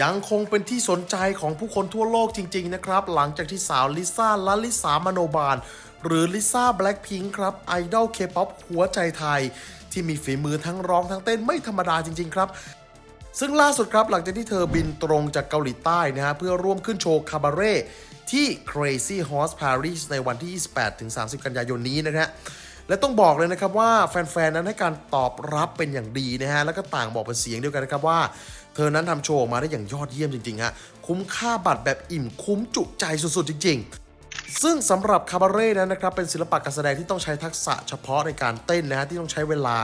ยังคงเป็นที่สนใจของผู้คนทั่วโลกจริง ๆ นะครับ หลังจากที่สาวลิซ่าและลิสามโนบาล หรือลิซ่าแบล็คพิงค์ครับไอดอลเคป๊อปหัวใจไทย ที่มีฝีมือทั้งร้องทั้งเต้นไม่ธรรมดาจริง ๆ ครับซึ่งล่าสุดครับหลังจากที่เธอบินตรงจากเกาหลีใต้นะฮะเพื่อร่วมขึ้นโชว์คาบาเร่ที่ Crazy Horse Paris ในวันที่ 28-30 กันยายนนี้นะฮะ และต้องบอกเลยนะครับว่าแฟนๆนั้นให้การตอบรับเป็นอย่างดีนะฮะแล้วก็ต่างบอกเป็นเสียงเดียวกันนะครับว่า เธอนั้นทำโชว์ออกมาได้อย่างยอดเยี่ยมจริงๆฮะคุ้มค่าบัตรแบบอิ่มคุ้มจุใจสุดๆจริง ๆซึ่งสำหรับคาบาเร่นั้นนะครับเป็นศิลปะการแสดงที่ต้องใช้ทักษะเฉพาะในการเต้นนะฮะที่ต้องใช้เวลา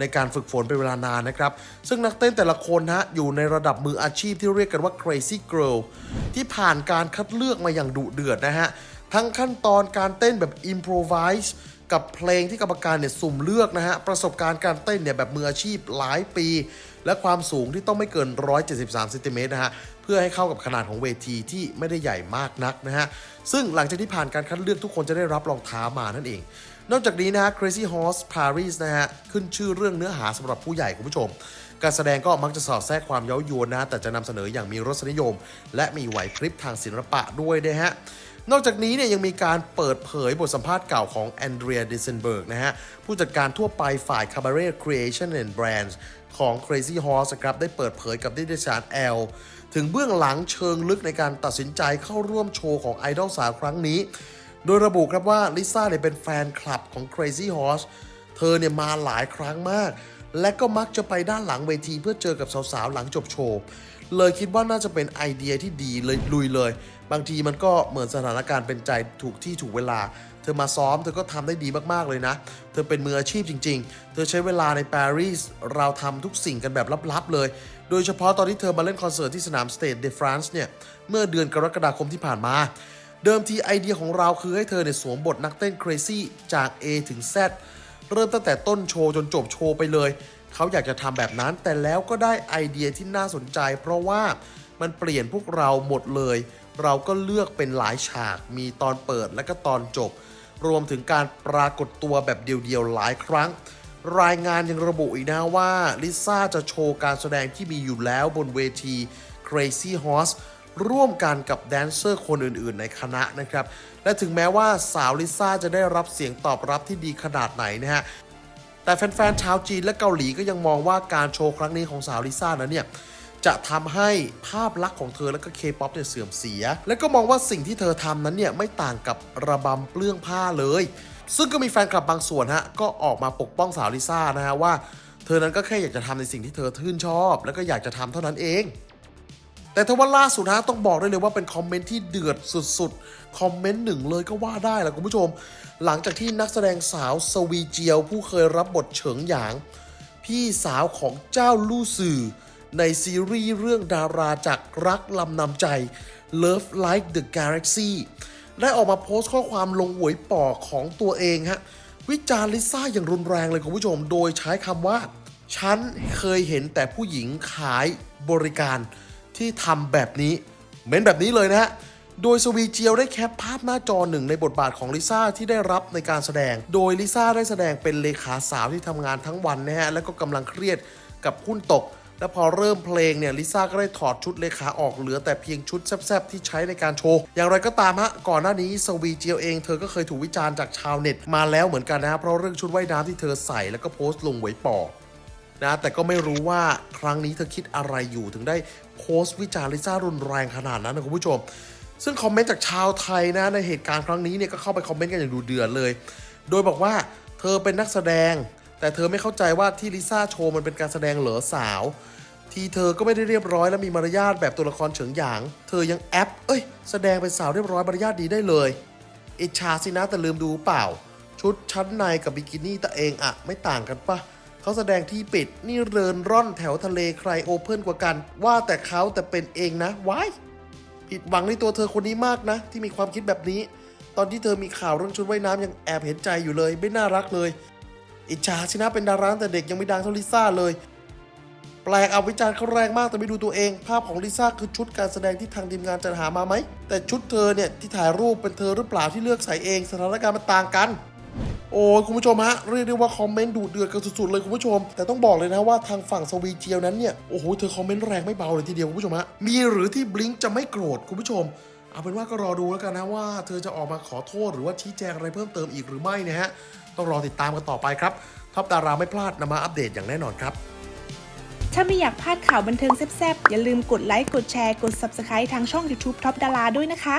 ในการฝึกฝนเป็นเวลานานนะครับ ซึ่งนักเต้นแต่ละคนฮะอยู่ในระดับมืออาชีพที่เรียกกันว่า crazy girl ที่ผ่านการคัดเลือกมาอย่างดุเดือดนะฮะ ทั้งขั้นตอนการเต้นแบบ improvise กับเพลงที่กรรมการเนี่ยสุ่มเลือกนะฮะ ประสบการณ์การเต้นเนี่ยแบบมืออาชีพหลายปี และความสูงที่ต้องไม่เกิน 173เซนติเมตรนะฮะ เพื่อให้เข้ากับขนาดของเวทีที่ไม่ได้ใหญ่มากนักนะฮะ ซึ่งหลังจากที่ผ่านการคัดเลือกทุกคนจะได้รับรองเท้ามานั่นเอง นอกจากนี้นะฮะ Crazy Horse Paris นะฮะ ขึ้นชื่อเรื่องเนื้อหาสำหรับผู้ใหญ่คุณผู้ชมการแสดงก็มักจะสอดแทรกความเย้ายวนนะ แต่จะนำเสนออย่างมีรสนิยม และมีไหวพริบทางศิลปะด้วยนะฮะ นอกจากนี้เนี่ยยังมีการเปิดเผยบทสัมภาษณ์เก่าของแอนเดรียดิเซนเบิร์กนะฮะ ผู้จัดการทั่วไปฝ่าย Cabaret Creation and Brands ของ Crazy Horse ครับได้เปิดเผยกับนิตยสาร L ถึงเบื้องหลังเชิงลึกในการตัดสินใจเข้าร่วมโชว์ของไอดอลสาวครั้งนี้ โดยระบุครับว่าลิซ่าเนี่ยเป็นแฟนคลับของ Crazy Horse เธอเนี่ยมาหลายครั้งมาก และก็มักจะไปด้านหลังเวทีเพื่อเจอกับสาวๆ หลังจบโชว์ เลยคิดว่าน่าจะเป็นไอเดียที่ดีเลยลุยเลย บางทีมันก็เหมือนสถานการณ์เป็นใจถูกที่ถูกเวลา เธอมาซ้อมเธอก็ทำได้ดีมากๆเลยนะ เธอเป็นมืออาชีพจริง ๆ เธอใช้เวลาในปารีสเราทำทุกสิ่งกันแบบลับๆเลย โดยเฉพาะตอนที่เธอมาเล่นคอนเสิร์ตที่สนามสเตทเดฟรานซ์เนี่ยเมื่อเดือนกรกฎาคมที่ผ่านมาเดิมทีไอเดียของเราคือให้เธอเนี่ยสวมบทนักเต้น crazy จาก A ถึง Z เริ่มตั้งแต่ต้นโชว์จนจบโชว์ไปเลย เขาอยากจะทำแบบนั้น แต่แล้วก็ได้ไอเดียที่น่าสนใจ เพราะว่ามันเปลี่ยนพวกเราหมดเลย เราก็เลือกเป็นหลายฉาก มีตอนเปิดและก็ตอนจบ รวมถึงการปรากฏตัวแบบเดียวๆหลายครั้ง รายงานยังระบุอีกนะว่าลิซ่าจะโชว์การแสดงที่มีอยู่แล้วบนเวที Crazy Horse ร่วมกันกับแดนเซอร์คนอื่นๆ ในคณะนะครับ และถึงแม้ว่าสาวลิซ่าจะได้รับเสียงตอบรับที่ดีขนาดไหนนะฮะ แต่แฟนๆ ชาวจีนและเกาหลีก็ยังมองว่าการโชว์ครั้งนี้ของสาวลิซ่านั้นเนี่ยจะทำให้ภาพลักษณ์ของเธอและก็เคป๊อปเนี่ยเสื่อมเสีย และก็มองว่าสิ่งที่เธอทำนั้นเนี่ยไม่ต่างกับระบำเปลื้องผ้าเลย ซึ่งก็มีแฟนคลับบางส่วนฮะก็ออกมาปกป้องสาวลิซ่านะฮะว่า เธอนั้นก็แค่อยากจะทำในสิ่งที่เธอชื่นชอบ แล้วก็อยากจะทำเท่านั้นเอง แต่ถ้าว่าล่าสุดฮะต้องบอกได้เลยว่าเป็นคอมเมนต์ที่เดือดสุดๆ คอมเมนต์หนึ่งเลยก็ว่าได้แหละคุณผู้ชม หลังจากที่นักแสดงสาวสวีเจียว ผู้เคยรับบทเฉิงหยาง พี่สาวของเจ้าลู่สื่อ ในซีรีส์เรื่องดาราจากรักลำนำใจ Love Like the Galaxy ได้ออกมาโพสต์ข้อความลงหวยปอกของตัวเองฮะวิจารณ์ลิซ่าอย่างรุนแรงเลยคุณผู้ชม โดยใช้คำว่า ฉันเคยเห็นแต่ผู้หญิงขายบริการ ที่ทำแบบนี้เม้นแบบนี้เลยนะฮะโดยสวีเจียวได้แคปภาพหน้าจอหนึ่งในบทบาทของลิซ่าที่ได้รับในการแสดง โดยลิซ่าได้แสดงเป็นเลขาสาวที่ทำงานทั้งวันนะฮะ แล้วก็กำลังเครียดกับหุ้นตก และพอเริ่มเพลงเนี่ยลิซ่าก็ได้ถอดชุดเลขาออกเหลือแต่เพียงชุดแซบๆที่ใช้ในการโชว์ อย่างไรก็ตามฮะ ก่อนหน้านี้สวีเจียวเองเธอก็เคยถูกวิจารณ์จากชาวเน็ตมาแล้วเหมือนกันนะฮะเพราะเรื่องชุดว่ายน้ำที่เธอใส่แล้วก็โพสต์ลงไว้ปอ นะแต่ก็ไม่รู้ว่าครั้งนี้เธอคิดอะไรอยู่ถึงได้โพสต์วิจารณ์ลิซ่ารุนแรงขนาดนั้นนะคุณผู้ชม ซึ่งคอมเมนต์จากชาวไทยนะในเหตุการณ์ครั้งนี้เนี่ยก็เข้าไปคอมเมนต์กันอย่างดูเดือดเลย โดยบอกว่าเธอเป็นนักแสดง แต่เธอไม่เข้าใจว่าที่ลิซ่าโชว์มันเป็นการแสดงเหรอสาว ทีเธอก็ไม่ได้เรียบร้อยและมีมารยาทแบบตัวละครเฉิงหยาง เธอยังแอปเอ้ยแสดงเป็นสาวเรียบร้อยมารยาทดีได้เลยอิจฉาสินะแต่ลืมดูเปล่า ชุดชั้นในกับบิกินี่ตัวเองอะไม่ต่างกันปะ เขาแสดงที่ปิดนี่เรินร่อนแถวทะเลใครโอเพ่นกว่ากัน ว่าแต่เขาแต่เป็นเองนะว้ายผิดหวังในตัวเธอคนนี้มากนะ ที่มีความคิดแบบนี้ ตอนที่เธอมีข่าวเรื่องชุดว่ายน้ำยังแอบเห็นใจอยู่เลยไม่น่ารักเลย อิจฉาสินะเป็นดาราแต่เด็กยังไม่ดังเท่าลิซ่าเลย แปลกเอาวิจารณ์เขาแรงมากแต่ไม่ดูตัวเอง ภาพของลิซ่าคือชุดการแสดงที่ทางทีมงานจัดหามาไหมแต่ชุดเธอเนี่ยที่ถ่ายรูปเป็นเธอหรือเปล่าที่เลือกใส่เองสถานการณ์มันต่างกัน โอ้ยคุณผู้ชมฮะเรียกได้ว่าคอมเมนต์ดูเดือดกันสุดๆเลยคุณผู้ชม แต่ต้องบอกเลยนะว่าทางฝั่งสวีเจียวนั้นเนี่ยโอ้โหเธอคอมเมนต์แรงไม่เบาเลยทีเดียวคุณผู้ชมฮะมีหรือที่บลิงจะไม่โกรธคุณผู้ชมเอาเป็นว่าก็รอดูแล้วกันนะว่า เธอจะออกมาขอโทษหรือว่าชี้แจงอะไรเพิ่มเติมอีกหรือไม่นะฮะต้องรอติดตามกันต่อไปครับท็อปดาราไม่พลาดนำมาอัปเดตอย่างแน่นอนครับถ้าไม่อยากพลาดข่าวบันเทิงแซ่บๆอย่าลืมกดไลค์กดแชร์กด Subscribe ทางช่อง YouTube Top ดาราด้วยนะคะ